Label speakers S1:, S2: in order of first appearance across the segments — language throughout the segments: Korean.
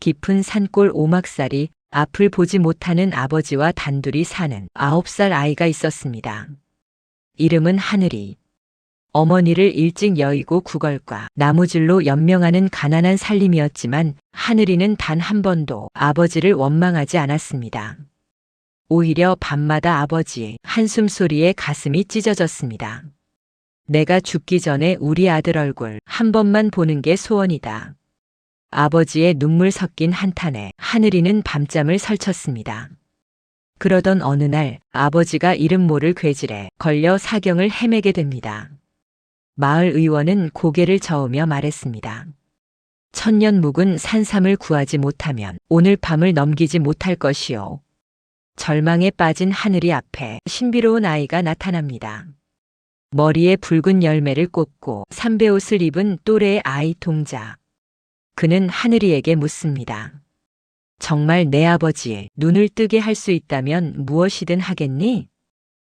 S1: 깊은 산골 오막살이 앞을 보지 못하는 아버지와 단둘이 사는 아홉 살 아이가 있었습니다. 이름은 하늘이. 어머니를 일찍 여의고 구걸과 나무질로 연명하는 가난한 살림이었지만 하늘이는 단 한 번도 아버지를 원망하지 않았습니다. 오히려 밤마다 아버지의 한숨 소리에 가슴이 찢어졌습니다. 내가 죽기 전에 우리 아들 얼굴 한 번만 보는 게 소원이다. 아버지의 눈물 섞인 한탄에 하늘이는 밤잠을 설쳤습니다. 그러던 어느 날 아버지가 이름 모를 괴질에 걸려 사경을 헤매게 됩니다. 마을 의원은 고개를 저으며 말했습니다. 천년 묵은 산삼을 구하지 못하면 오늘 밤을 넘기지 못할 것이요. 절망에 빠진 하늘이 앞에 신비로운 아이가 나타납니다. 머리에 붉은 열매를 꽂고 삼배옷을 입은 또래의 아이 동자. 그는 하늘이에게 묻습니다. 정말 내 아버지의 눈을 뜨게 할 수 있다면 무엇이든 하겠니?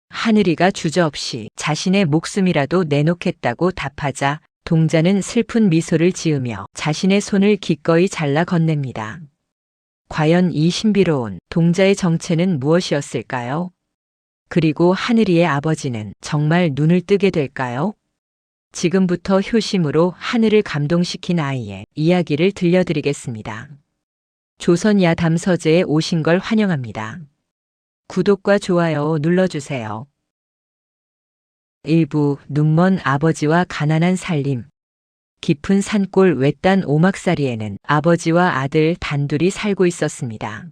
S1: 하늘이가 주저없이 자신의 목숨이라도 내놓겠다고 답하자 동자는 슬픈 미소를 지으며 자신의 손을 기꺼이 잘라 건넵니다. 과연 이 신비로운 동자의 정체는 무엇이었을까요? 그리고 하늘이의 아버지는 정말 눈을 뜨게 될까요? 지금부터 효심으로 하늘을 감동시킨 아이의 이야기를 들려드리겠습니다. 조선 야 담 서재에 오신 걸 환영합니다. 구독과 좋아요 눌러주세요. 일부 눈먼 아버지와 가난한 살림. 깊은 산골 외딴 오막살이에는 아버지와 아들 단둘이 살고 있었습니다.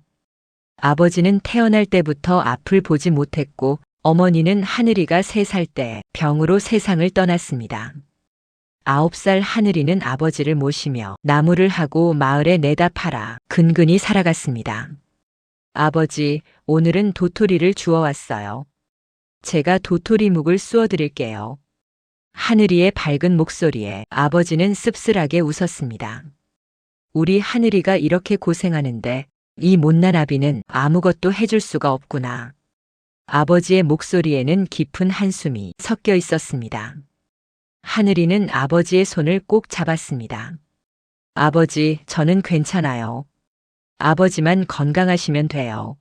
S1: 아버지는 태어날 때부터 앞을 보지 못했고 어머니는 하늘이가 세 살 때 병으로 세상을 떠났습니다. 아홉 살 하늘이는 아버지를 모시며 나무를 하고 마을에 내다 팔아 근근히 살아갔습니다. 아버지, 오늘은 도토리를 주워왔어요. 제가 도토리 묵을 쑤어 드릴게요. 하늘이의 밝은 목소리에 아버지는 씁쓸하게 웃었습니다. 우리 하늘이가 이렇게 고생하는데 이 못난 아비는 아무것도 해줄 수가 없구나. 아버지의 목소리에는 깊은 한숨이 섞여 있었습니다. 하늘이는 아버지의 손을 꼭 잡았습니다. 아버지, 저는 괜찮아요. 아버지만 건강하시면 돼요.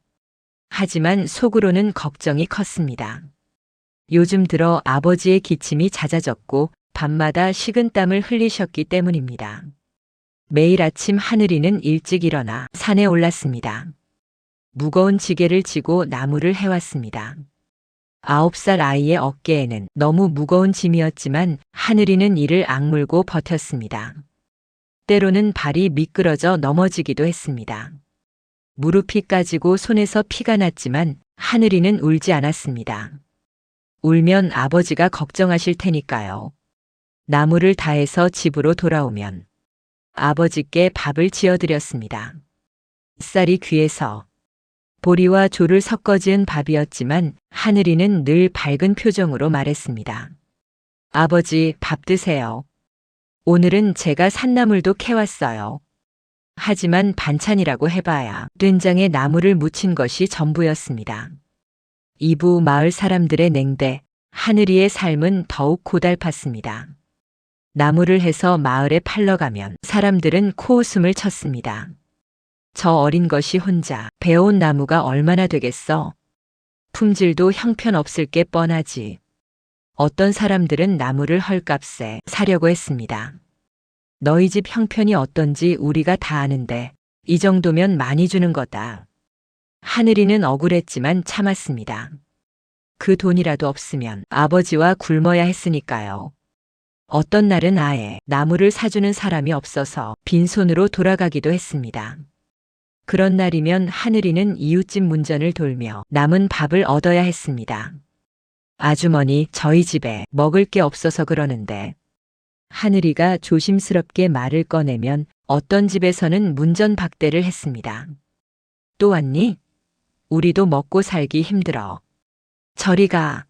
S1: 하지만 속으로는 걱정이 컸습니다. 요즘 들어 아버지의 기침이 잦아졌고 밤마다 식은땀을 흘리셨기 때문입니다. 매일 아침 하늘이는 일찍 일어나 산에 올랐습니다. 무거운 지게를 지고 나무를 해왔습니다. 아홉 살 아이의 어깨에는 너무 무거운 짐이었지만 하늘이는 이를 악물고 버텼습니다. 때로는 발이 미끄러져 넘어지기도 했습니다. 무릎이 까지고 손에서 피가 났지만 하늘이는 울지 않았습니다. 울면 아버지가 걱정하실 테니까요. 나무를 다해서 집으로 돌아오면 아버지께 밥을 지어드렸습니다. 쌀이 귀해서 보리와 조를 섞어 지은 밥이었지만 하늘이는 늘 밝은 표정으로 말했습니다. 아버지 밥 드세요. 오늘은 제가 산나물도 캐왔어요. 하지만 반찬이라고 해봐야 된장에 나무를 묻힌 것이 전부였습니다. 이부 마을 사람들의 냉대, 하늘이의 삶은 더욱 고달팠습니다. 나무를 해서 마을에 팔러 가면 사람들은 코웃음을 쳤습니다. 저 어린 것이 혼자 배운 나무가 얼마나 되겠어? 품질도 형편없을 게 뻔하지. 어떤 사람들은 나무를 헐값에 사려고 했습니다. 너희 집 형편이 어떤지 우리가 다 아는데 이 정도면 많이 주는 거다. 하늘이는 억울했지만 참았습니다. 그 돈이라도 없으면 아버지와 굶어야 했으니까요. 어떤 날은 아예 나무를 사주는 사람이 없어서 빈손으로 돌아가기도 했습니다. 그런 날이면 하늘이는 이웃집 문전을 돌며 남은 밥을 얻어야 했습니다. 아주머니, 저희 집에 먹을 게 없어서 그러는데 하늘이가 조심스럽게 말을 꺼내면 어떤 집에서는 문전 박대를 했습니다. 또 왔니? 우리도 먹고 살기 힘들어. 저리 가.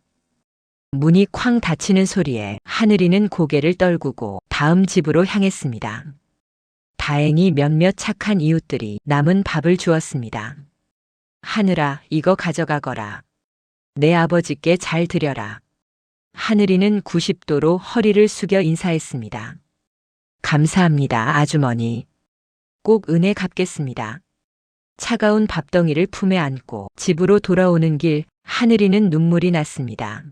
S1: 문이 쾅 닫히는 소리에 하늘이는 고개를 떨구고 다음 집으로 향했습니다. 다행히 몇몇 착한 이웃들이 남은 밥을 주었습니다. 하늘아, 이거 가져가거라. 내 아버지께 잘 드려라. 하늘이는 90도로 허리를 숙여 인사했습니다. 감사합니다, 아주머니. 꼭 은혜 갚겠습니다. 차가운 밥덩이를 품에 안고 집으로 돌아오는 길 하늘이는 눈물이 났습니다.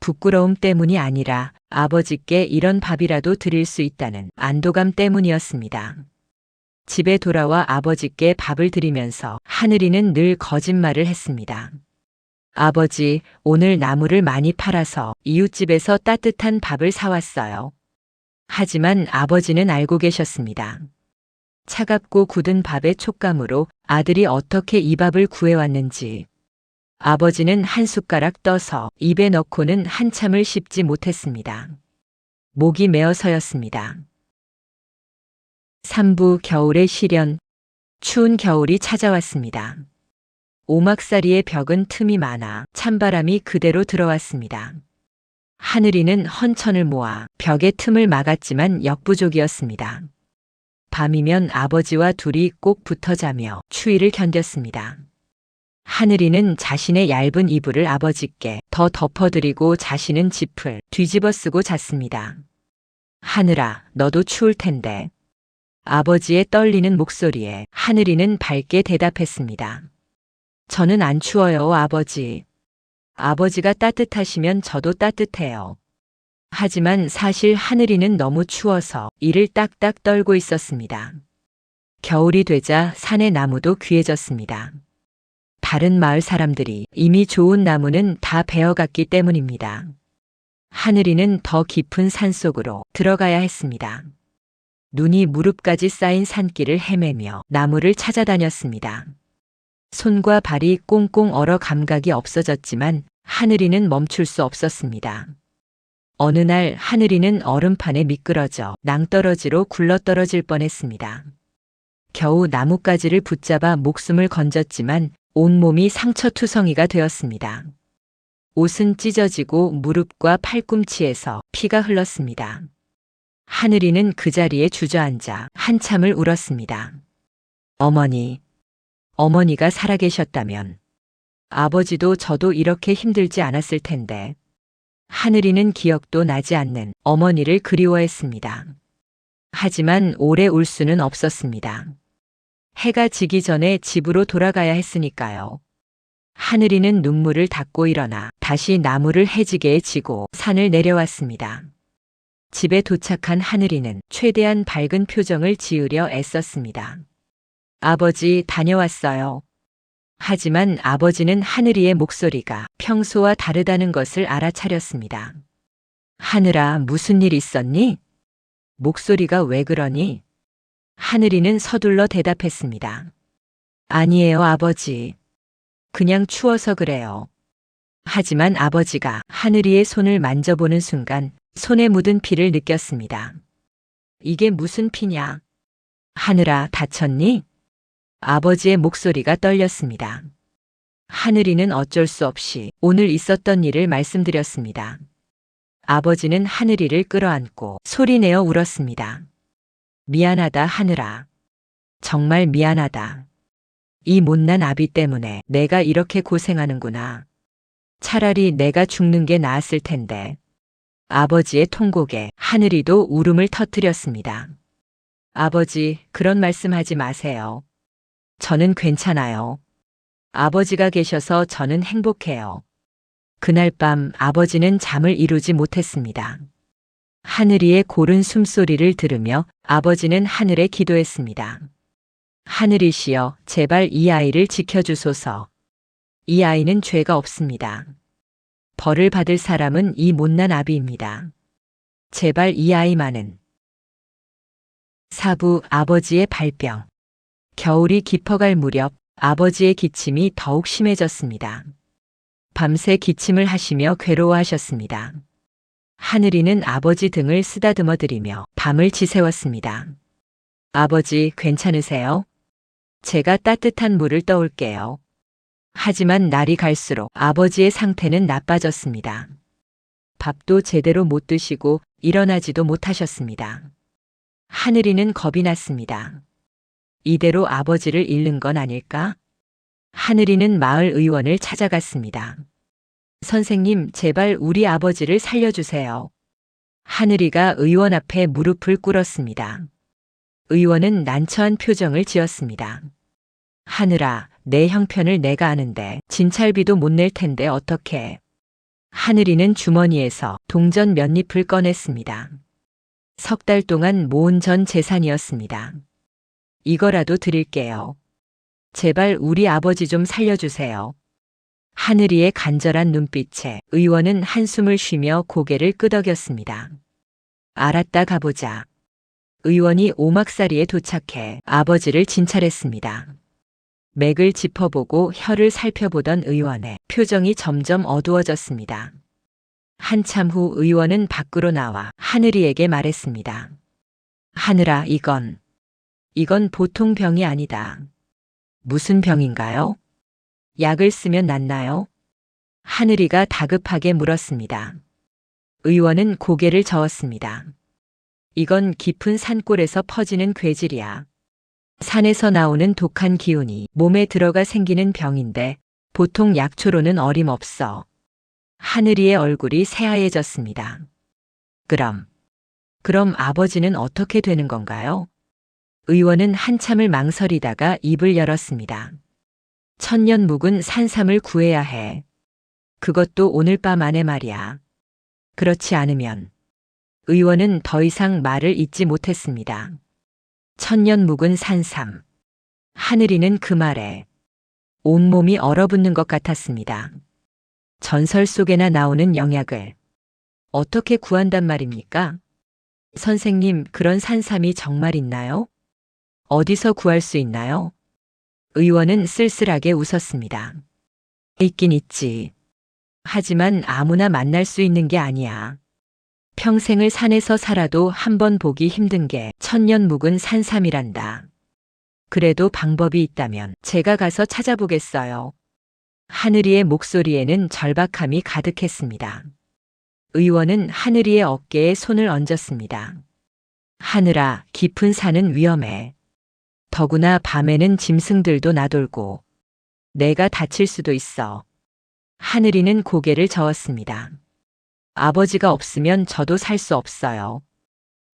S1: 부끄러움 때문이 아니라 아버지께 이런 밥이라도 드릴 수 있다는 안도감 때문이었습니다. 집에 돌아와 아버지께 밥을 드리면서 하늘이는 늘 거짓말을 했습니다. 아버지, 오늘 나무를 많이 팔아서 이웃집에서 따뜻한 밥을 사왔어요. 하지만 아버지는 알고 계셨습니다. 차갑고 굳은 밥의 촉감으로 아들이 어떻게 이 밥을 구해왔는지. 아버지는 한 숟가락 떠서 입에 넣고는 한참을 씹지 못했습니다. 목이 메어서였습니다. 3부 겨울의 시련. 추운 겨울이 찾아왔습니다. 오막살이의 벽은 틈이 많아 찬바람이 그대로 들어왔습니다. 하늘이는 헌천을 모아 벽의 틈을 막았지만 역부족이었습니다. 밤이면 아버지와 둘이 꼭 붙어 자며 추위를 견뎠습니다. 하늘이는 자신의 얇은 이불을 아버지께 더 덮어드리고 자신은 짚을 뒤집어 쓰고 잤습니다. 하늘아, 너도 추울 텐데. 아버지의 떨리는 목소리에 하늘이는 밝게 대답했습니다. 저는 안 추워요, 아버지. 아버지가 따뜻하시면 저도 따뜻해요. 하지만 사실 하늘이는 너무 추워서 이를 딱딱 떨고 있었습니다. 겨울이 되자 산의 나무도 귀해졌습니다. 다른 마을 사람들이 이미 좋은 나무는 다 베어갔기 때문입니다. 하늘이는 더 깊은 산 속으로 들어가야 했습니다. 눈이 무릎까지 쌓인 산길을 헤매며 나무를 찾아다녔습니다. 손과 발이 꽁꽁 얼어 감각이 없어졌지만 하늘이는 멈출 수 없었습니다. 어느 날 하늘이는 얼음판에 미끄러져 낭떠러지로 굴러떨어질 뻔했습니다. 겨우 나뭇가지를 붙잡아 목숨을 건졌지만 온몸이 상처투성이가 되었습니다. 옷은 찢어지고 무릎과 팔꿈치에서 피가 흘렀습니다. 하늘이는 그 자리에 주저앉아 한참을 울었습니다. 어머니, 어머니가 살아계셨다면 아버지도 저도 이렇게 힘들지 않았을 텐데 하늘이는 기억도 나지 않는 어머니를 그리워했습니다. 하지만 오래 울 수는 없었습니다. 해가 지기 전에 집으로 돌아가야 했으니까요. 하늘이는 눈물을 닦고 일어나 다시 나무를 해지게에 지고 산을 내려왔습니다. 집에 도착한 하늘이는 최대한 밝은 표정을 지으려 애썼습니다. 아버지 다녀왔어요. 하지만 아버지는 하늘이의 목소리가 평소와 다르다는 것을 알아차렸습니다. 하늘아, 무슨 일 있었니? 목소리가 왜 그러니? 하늘이는 서둘러 대답했습니다. 아니에요, 아버지. 그냥 추워서 그래요. 하지만 아버지가 하늘이의 손을 만져보는 순간 손에 묻은 피를 느꼈습니다. 이게 무슨 피냐? 하늘아, 다쳤니? 아버지의 목소리가 떨렸습니다. 하늘이는 어쩔 수 없이 오늘 있었던 일을 말씀드렸습니다. 아버지는 하늘이를 끌어안고 소리내어 울었습니다. 미안하다, 하늘아. 정말 미안하다. 이 못난 아비 때문에 내가 이렇게 고생하는구나. 차라리 내가 죽는 게 나았을 텐데. 아버지의 통곡에 하늘이도 울음을 터뜨렸습니다. 아버지, 그런 말씀 하지 마세요. 저는 괜찮아요. 아버지가 계셔서 저는 행복해요. 그날 밤 아버지는 잠을 이루지 못했습니다. 하늘이의 고른 숨소리를 들으며 아버지는 하늘에 기도했습니다. 하늘이시여, 제발 이 아이를 지켜주소서. 이 아이는 죄가 없습니다. 벌을 받을 사람은 이 못난 아비입니다. 제발 이 아이만은. 사부 아버지의 발병. 겨울이 깊어갈 무렵 아버지의 기침이 더욱 심해졌습니다. 밤새 기침을 하시며 괴로워하셨습니다. 하늘이는 아버지 등을 쓰다듬어 드리며 밤을 지새웠습니다. 아버지 괜찮으세요? 제가 따뜻한 물을 떠올게요. 하지만 날이 갈수록 아버지의 상태는 나빠졌습니다. 밥도 제대로 못 드시고 일어나지도 못하셨습니다. 하늘이는 겁이 났습니다. 이대로 아버지를 잃는 건 아닐까? 하늘이는 마을 의원을 찾아갔습니다. 선생님, 제발 우리 아버지를 살려주세요. 하늘이가 의원 앞에 무릎을 꿇었습니다. 의원은 난처한 표정을 지었습니다. 하늘아, 내 형편을 내가 아는데 진찰비도 못 낼 텐데 어떻게? 하늘이는 주머니에서 동전 몇 잎을 꺼냈습니다. 석 달 동안 모은 전 재산이었습니다. 이거라도 드릴게요. 제발 우리 아버지 좀 살려주세요. 하늘이의 간절한 눈빛에 의원은 한숨을 쉬며 고개를 끄덕였습니다. 알았다 가보자. 의원이 오막사리에 도착해 아버지를 진찰했습니다. 맥을 짚어보고 혀를 살펴보던 의원의 표정이 점점 어두워졌습니다. 한참 후 의원은 밖으로 나와 하늘이에게 말했습니다. 하늘아, 이건, 이건 보통 병이 아니다. 무슨 병인가요? 약을 쓰면 낫나요? 하늘이가 다급하게 물었습니다. 의원은 고개를 저었습니다. 이건 깊은 산골에서 퍼지는 괴질이야. 산에서 나오는 독한 기운이 몸에 들어가 생기는 병인데 보통 약초로는 어림없어. 하늘이의 얼굴이 새하얘졌습니다. 그럼, 그럼 아버지는 어떻게 되는 건가요? 의원은 한참을 망설이다가 입을 열었습니다. 천년 묵은 산삼을 구해야 해. 그것도 오늘 밤 안에 말이야. 그렇지 않으면 의원은 더 이상 말을 잇지 못했습니다. 천년 묵은 산삼. 하늘이는 그 말에 온몸이 얼어붙는 것 같았습니다. 전설 속에나 나오는 영약을 어떻게 구한단 말입니까? 선생님, 그런 산삼이 정말 있나요? 어디서 구할 수 있나요? 의원은 쓸쓸하게 웃었습니다. 있긴 있지. 하지만 아무나 만날 수 있는 게 아니야. 평생을 산에서 살아도 한 번 보기 힘든 게 천년 묵은 산삼이란다. 그래도 방법이 있다면 제가 가서 찾아보겠어요. 하늘이의 목소리에는 절박함이 가득했습니다. 의원은 하늘이의 어깨에 손을 얹었습니다. 하늘아, 깊은 산은 위험해. 더구나 밤에는 짐승들도 나돌고 내가 다칠 수도 있어. 하늘이는 고개를 저었습니다. 아버지가 없으면 저도 살 수 없어요.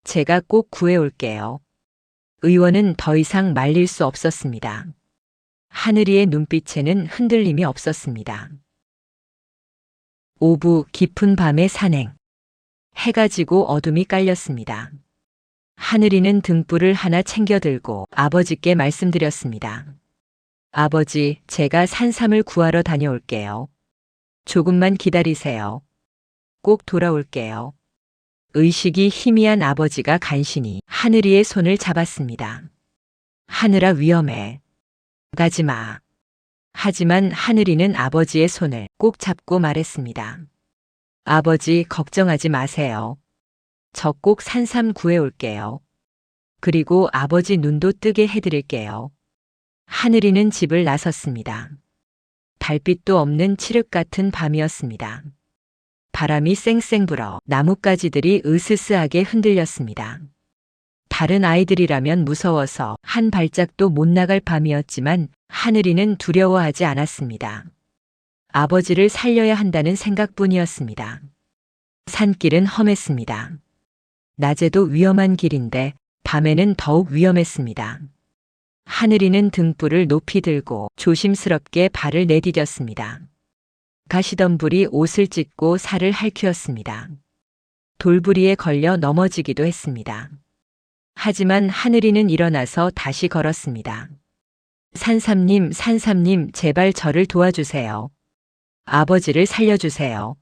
S1: 제가 꼭 구해올게요. 의원은 더 이상 말릴 수 없었습니다. 하늘이의 눈빛에는 흔들림이 없었습니다. 오부 깊은 밤의 산행. 해가 지고 어둠이 깔렸습니다. 하늘이는 등불을 하나 챙겨 들고 아버지께 말씀드렸습니다. 아버지, 제가 산삼을 구하러 다녀올게요. 조금만 기다리세요. 꼭 돌아올게요. 의식이 희미한 아버지가 간신히 하늘이의 손을 잡았습니다. 하늘아 위험해. 가지 마. 하지만 하늘이는 아버지의 손을 꼭 잡고 말했습니다. 아버지 걱정하지 마세요. 저 꼭 산삼 구해올게요. 그리고 아버지 눈도 뜨게 해드릴게요. 하늘이는 집을 나섰습니다. 달빛도 없는 칠흑 같은 밤이었습니다. 바람이 쌩쌩 불어 나뭇가지들이 으스스하게 흔들렸습니다. 다른 아이들이라면 무서워서 한 발짝도 못 나갈 밤이었지만 하늘이는 두려워하지 않았습니다. 아버지를 살려야 한다는 생각뿐이었습니다. 산길은 험했습니다. 낮에도 위험한 길인데 밤에는 더욱 위험했습니다. 하늘이는 등불을 높이 들고 조심스럽게 발을 내디뎠습니다. 가시덤불이 옷을 찢고 살을 핥혔습니다. 돌부리에 걸려 넘어지기도 했습니다. 하지만 하늘이는 일어나서 다시 걸었습니다. 산삼님, 산삼님, 제발 저를 도와주세요. 아버지를 살려주세요.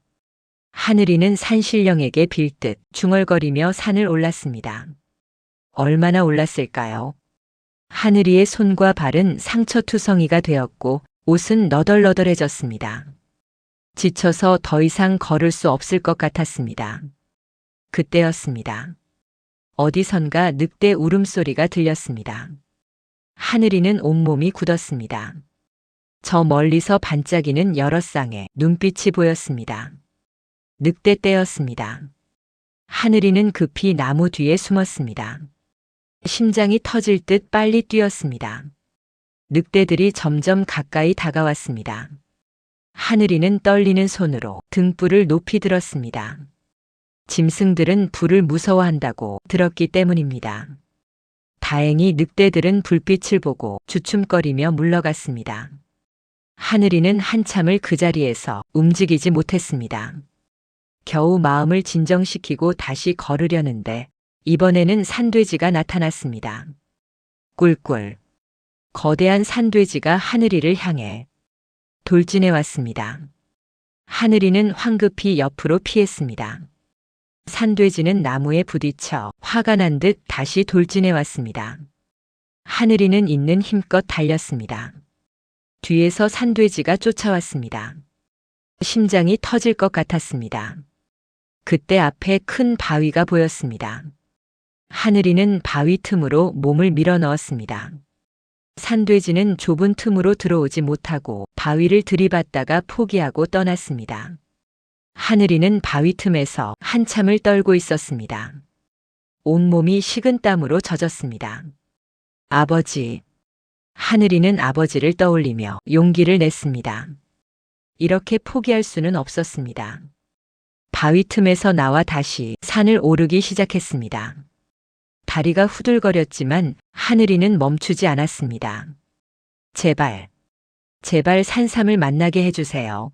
S1: 하늘이는 산신령에게 빌듯 중얼거리며 산을 올랐습니다. 얼마나 올랐을까요? 하늘이의 손과 발은 상처투성이가 되었고 옷은 너덜너덜해졌습니다. 지쳐서 더 이상 걸을 수 없을 것 같았습니다. 그때였습니다. 어디선가 늑대 울음소리가 들렸습니다. 하늘이는 온몸이 굳었습니다. 저 멀리서 반짝이는 여러 쌍의 눈빛이 보였습니다. 늑대 떼였습니다. 하늘이는 급히 나무 뒤에 숨었습니다. 심장이 터질 듯 빨리 뛰었습니다. 늑대들이 점점 가까이 다가왔습니다. 하늘이는 떨리는 손으로 등불을 높이 들었습니다. 짐승들은 불을 무서워한다고 들었기 때문입니다. 다행히 늑대들은 불빛을 보고 주춤거리며 물러갔습니다. 하늘이는 한참을 그 자리에서 움직이지 못했습니다. 겨우 마음을 진정시키고 다시 걸으려는데 이번에는 산돼지가 나타났습니다. 꿀꿀. 거대한 산돼지가 하늘이를 향해 돌진해 왔습니다. 하늘이는 황급히 옆으로 피했습니다. 산돼지는 나무에 부딪혀 화가 난 듯 다시 돌진해 왔습니다. 하늘이는 있는 힘껏 달렸습니다. 뒤에서 산돼지가 쫓아왔습니다. 심장이 터질 것 같았습니다. 그때 앞에 큰 바위가 보였습니다. 하늘이는 바위 틈으로 몸을 밀어 넣었습니다. 산돼지는 좁은 틈으로 들어오지 못하고 바위를 들이받다가 포기하고 떠났습니다. 하늘이는 바위 틈에서 한참을 떨고 있었습니다. 온몸이 식은 땀으로 젖었습니다. 아버지. 하늘이는 아버지를 떠올리며 용기를 냈습니다. 이렇게 포기할 수는 없었습니다. 바위 틈에서 나와 다시 산을 오르기 시작했습니다. 다리가 후들거렸지만 하늘이는 멈추지 않았습니다. 제발, 제발 산삼을 만나게 해주세요.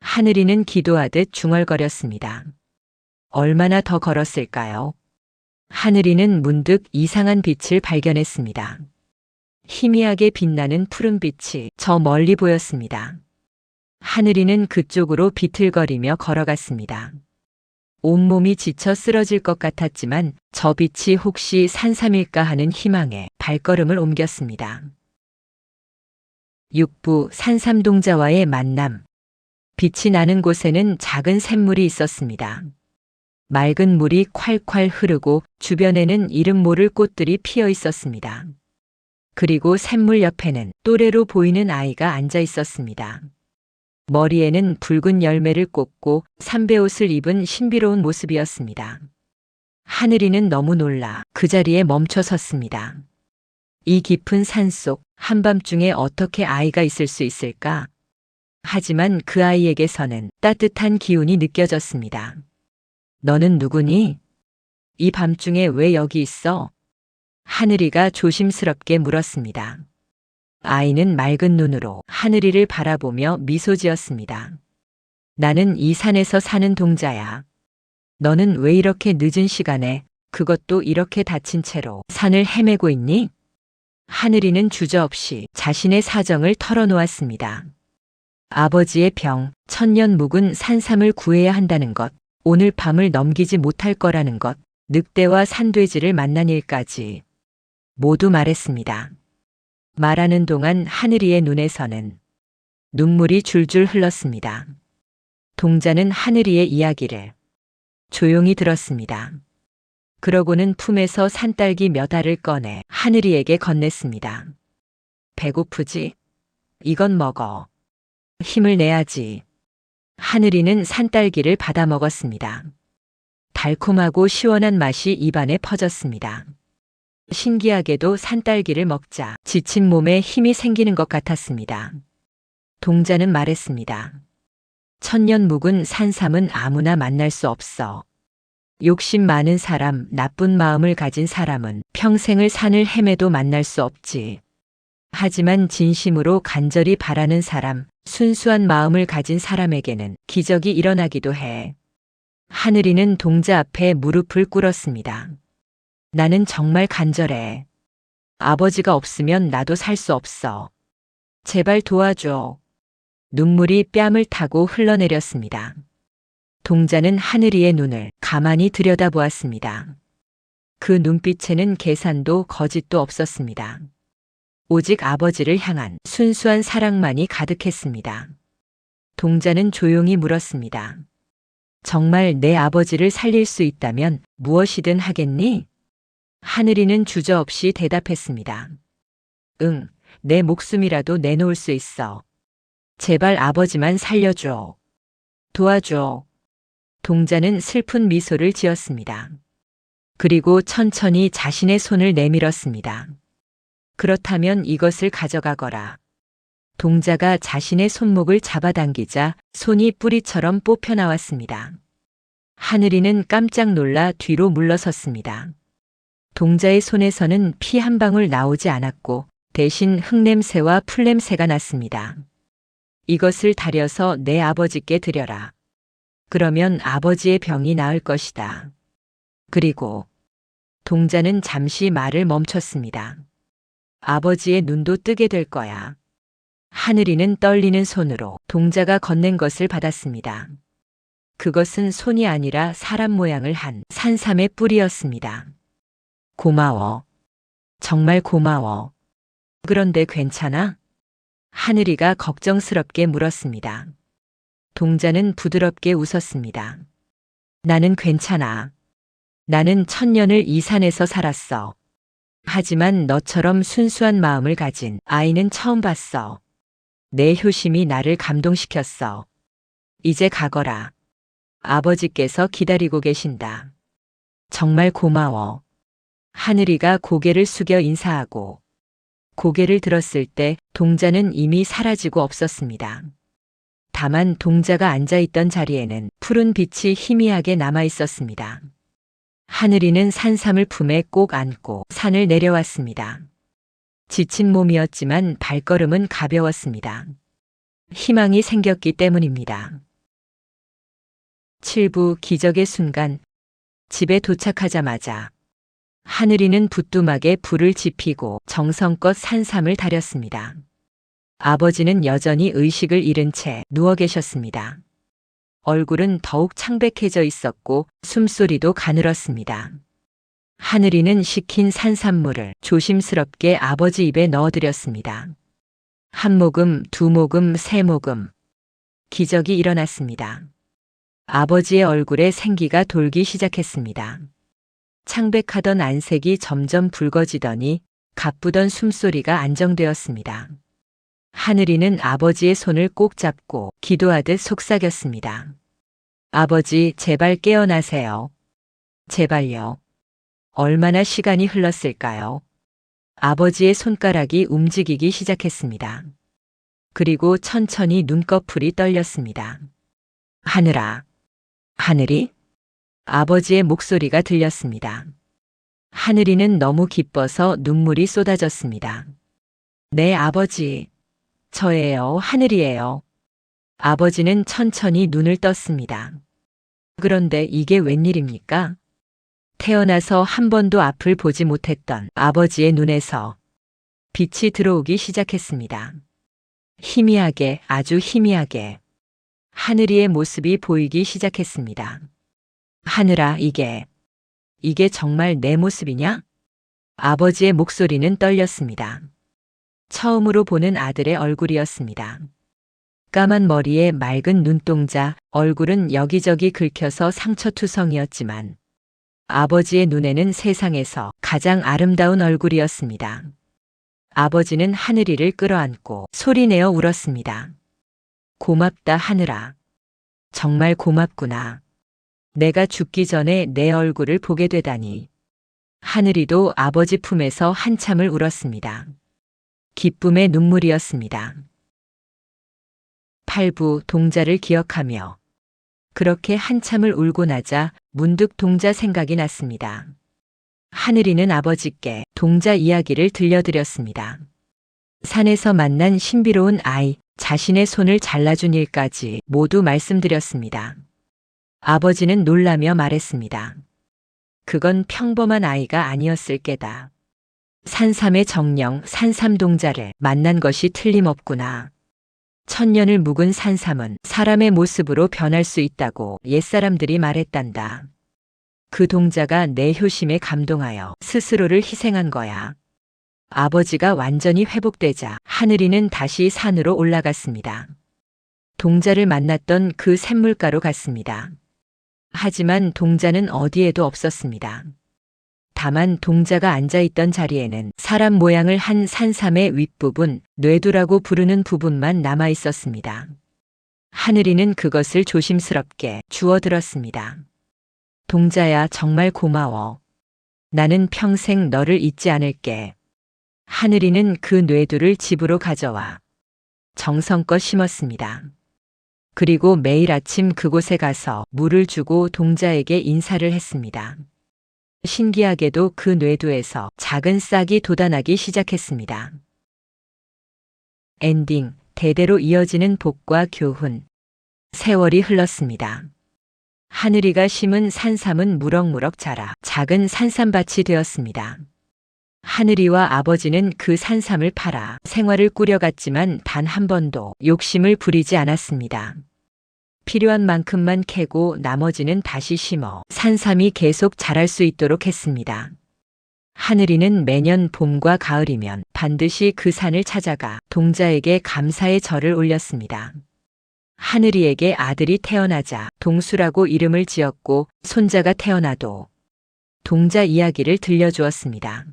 S1: 하늘이는 기도하듯 중얼거렸습니다. 얼마나 더 걸었을까요? 하늘이는 문득 이상한 빛을 발견했습니다. 희미하게 빛나는 푸른 빛이 저 멀리 보였습니다. 하늘이는 그쪽으로 비틀거리며 걸어갔습니다. 온몸이 지쳐 쓰러질 것 같았지만 저 빛이 혹시 산삼일까 하는 희망에 발걸음을 옮겼습니다. 6부 산삼동자와의 만남 빛이 나는 곳에는 작은 샘물이 있었습니다. 맑은 물이 콸콸 흐르고 주변에는 이름 모를 꽃들이 피어 있었습니다. 그리고 샘물 옆에는 또래로 보이는 아이가 앉아 있었습니다. 머리에는 붉은 열매를 꽂고 삼배옷을 입은 신비로운 모습이었습니다. 하늘이는 너무 놀라 그 자리에 멈춰 섰습니다. 이 깊은 산속 한밤중에 어떻게 아이가 있을 수 있을까? 하지만 그 아이에게서는 따뜻한 기운이 느껴졌습니다. 너는 누구니? 이 밤중에 왜 여기 있어? 하늘이가 조심스럽게 물었습니다. 아이는 맑은 눈으로 하늘이를 바라보며 미소 지었습니다. 나는 이 산에서 사는 동자야. 너는 왜 이렇게 늦은 시간에 그것도 이렇게 다친 채로 산을 헤매고 있니? 하늘이는 주저없이 자신의 사정을 털어놓았습니다. 아버지의 병, 천년 묵은 산삼을 구해야 한다는 것, 오늘 밤을 넘기지 못할 거라는 것, 늑대와 산돼지를 만난 일까지 모두 말했습니다. 말하는 동안 하늘이의 눈에서는 눈물이 줄줄 흘렀습니다. 동자는 하늘이의 이야기를 조용히 들었습니다. 그러고는 품에서 산딸기 몇 알을 꺼내 하늘이에게 건넸습니다. 배고프지? 이건 먹어. 힘을 내야지. 하늘이는 산딸기를 받아 먹었습니다. 달콤하고 시원한 맛이 입안에 퍼졌습니다. 신기하게도 산딸기를 먹자 지친 몸에 힘이 생기는 것 같았습니다. 동자는 말했습니다. 천년 묵은 산삼은 아무나 만날 수 없어. 욕심 많은 사람, 나쁜 마음을 가진 사람은 평생을 산을 헤매도 만날 수 없지. 하지만 진심으로 간절히 바라는 사람, 순수한 마음을 가진 사람에게는 기적이 일어나기도 해. 하늘이는 동자 앞에 무릎을 꿇었습니다. 나는 정말 간절해. 아버지가 없으면 나도 살 수 없어. 제발 도와줘. 눈물이 뺨을 타고 흘러내렸습니다. 동자는 하늘이의 눈을 가만히 들여다보았습니다. 그 눈빛에는 계산도 거짓도 없었습니다. 오직 아버지를 향한 순수한 사랑만이 가득했습니다. 동자는 조용히 물었습니다. 정말 내 아버지를 살릴 수 있다면 무엇이든 하겠니? 하늘이는 주저없이 대답했습니다. 응, 내 목숨이라도 내놓을 수 있어. 제발 아버지만 살려줘. 도와줘. 동자는 슬픈 미소를 지었습니다. 그리고 천천히 자신의 손을 내밀었습니다. 그렇다면 이것을 가져가거라. 동자가 자신의 손목을 잡아당기자 손이 뿌리처럼 뽑혀 나왔습니다. 하늘이는 깜짝 놀라 뒤로 물러섰습니다. 동자의 손에서는 피 한 방울 나오지 않았고 대신 흙냄새와 풀냄새가 났습니다. 이것을 다려서 내 아버지께 드려라. 그러면 아버지의 병이 나을 것이다. 그리고 동자는 잠시 말을 멈췄습니다. 아버지의 눈도 뜨게 될 거야. 하늘이는 떨리는 손으로 동자가 건넨 것을 받았습니다. 그것은 손이 아니라 사람 모양을 한 산삼의 뿌리였습니다. 고마워. 정말 고마워. 그런데 괜찮아? 하늘이가 걱정스럽게 물었습니다. 동자는 부드럽게 웃었습니다. 나는 괜찮아. 나는 천년을 이 산에서 살았어. 하지만 너처럼 순수한 마음을 가진 아이는 처음 봤어. 내 효심이 나를 감동시켰어. 이제 가거라. 아버지께서 기다리고 계신다. 정말 고마워. 하늘이가 고개를 숙여 인사하고 고개를 들었을 때 동자는 이미 사라지고 없었습니다. 다만 동자가 앉아있던 자리에는 푸른 빛이 희미하게 남아 있었습니다. 하늘이는 산삼을 품에 꼭 안고 산을 내려왔습니다. 지친 몸이었지만 발걸음은 가벼웠습니다. 희망이 생겼기 때문입니다. 7부 기적의 순간 집에 도착하자마자 하늘이는 부뚜막에 불을 지피고 정성껏 산삼을 다렸습니다. 아버지는 여전히 의식을 잃은 채 누워 계셨습니다. 얼굴은 더욱 창백해져 있었고 숨소리도 가늘었습니다. 하늘이는 식힌 산삼물을 조심스럽게 아버지 입에 넣어드렸습니다. 한 모금, 두 모금, 세 모금. 기적이 일어났습니다. 아버지의 얼굴에 생기가 돌기 시작했습니다. 창백하던 안색이 점점 붉어지더니 가쁘던 숨소리가 안정되었습니다. 하늘이는 아버지의 손을 꼭 잡고 기도하듯 속삭였습니다. 아버지, 제발 깨어나세요. 제발요. 얼마나 시간이 흘렀을까요? 아버지의 손가락이 움직이기 시작했습니다. 그리고 천천히 눈꺼풀이 떨렸습니다. 하늘아. 하늘이? 아버지의 목소리가 들렸습니다. 하늘이는 너무 기뻐서 눈물이 쏟아졌습니다. 네, 아버지. 저예요, 하늘이에요. 아버지는 천천히 눈을 떴습니다. 그런데 이게 웬일입니까? 태어나서 한 번도 앞을 보지 못했던 아버지의 눈에서 빛이 들어오기 시작했습니다. 희미하게, 아주 희미하게. 하늘이의 모습이 보이기 시작했습니다. 하늘아, 이게, 이게 정말 내 모습이냐? 아버지의 목소리는 떨렸습니다. 처음으로 보는 아들의 얼굴이었습니다. 까만 머리에 맑은 눈동자, 얼굴은 여기저기 긁혀서 상처투성이었지만 아버지의 눈에는 세상에서 가장 아름다운 얼굴이었습니다. 아버지는 하늘이를 끌어안고 소리내어 울었습니다. 고맙다 하늘아. 정말 고맙구나. 내가 죽기 전에 내 얼굴을 보게 되다니. 하늘이도 아버지 품에서 한참을 울었습니다. 기쁨의 눈물이었습니다. 8부 동자를 기억하며 그렇게 한참을 울고 나자 문득 동자 생각이 났습니다. 하늘이는 아버지께 동자 이야기를 들려드렸습니다. 산에서 만난 신비로운 아이, 자신의 손을 잘라준 일까지 모두 말씀드렸습니다. 아버지는 놀라며 말했습니다. 그건 평범한 아이가 아니었을 게다. 산삼의 정령, 산삼동자를 만난 것이 틀림없구나. 천년을 묵은 산삼은 사람의 모습으로 변할 수 있다고 옛사람들이 말했단다. 그 동자가 내 효심에 감동하여 스스로를 희생한 거야. 아버지가 완전히 회복되자 하늘이는 다시 산으로 올라갔습니다. 동자를 만났던 그 샘물가로 갔습니다. 하지만 동자는 어디에도 없었습니다. 다만 동자가 앉아있던 자리에는 사람 모양을 한 산삼의 윗부분, 뇌두라고 부르는 부분만 남아 있었습니다. 하늘이는 그것을 조심스럽게 주워들었습니다. 동자야 정말 고마워. 나는 평생 너를 잊지 않을게. 하늘이는 그 뇌두를 집으로 가져와 정성껏 심었습니다. 그리고 매일 아침 그곳에 가서 물을 주고 동자에게 인사를 했습니다. 신기하게도 그 뇌두에서 작은 싹이 돋아나기 시작했습니다. 엔딩, 대대로 이어지는 복과 교훈. 세월이 흘렀습니다. 하늘이가 심은 산삼은 무럭무럭 자라 작은 산삼밭이 되었습니다. 하늘이와 아버지는 그 산삼을 팔아 생활을 꾸려갔지만 단 한 번도 욕심을 부리지 않았습니다. 필요한 만큼만 캐고 나머지는 다시 심어 산삼이 계속 자랄 수 있도록 했습니다. 하늘이는 매년 봄과 가을이면 반드시 그 산을 찾아가 동자에게 감사의 절을 올렸습니다. 하늘이에게 아들이 태어나자 동수라고 이름을 지었고 손자가 태어나도 동자 이야기를 들려주었습니다.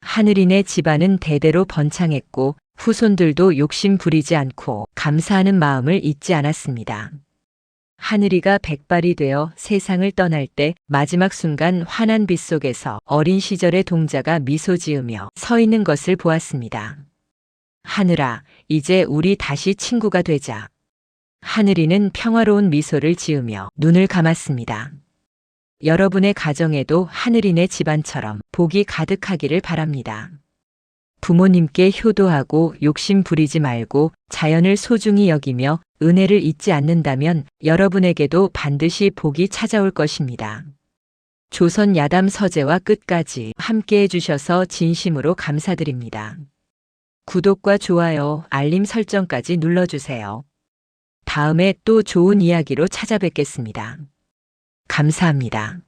S1: 하늘이네 집안은 대대로 번창했고 후손들도 욕심 부리지 않고 감사하는 마음을 잊지 않았습니다. 하늘이가 백발이 되어 세상을 떠날 때 마지막 순간 환한 빛 속에서 어린 시절의 동자가 미소 지으며 서 있는 것을 보았습니다. 하늘아, 이제 우리 다시 친구가 되자. 하늘이는 평화로운 미소를 지으며 눈을 감았습니다. 여러분의 가정에도 하늘이네 집안처럼 복이 가득하기를 바랍니다. 부모님께 효도하고 욕심 부리지 말고 자연을 소중히 여기며 은혜를 잊지 않는다면 여러분에게도 반드시 복이 찾아올 것입니다. 조선 야담 서재와 끝까지 함께 해주셔서 진심으로 감사드립니다. 구독과 좋아요, 알림 설정까지 눌러주세요. 다음에 또 좋은 이야기로 찾아뵙겠습니다. 감사합니다.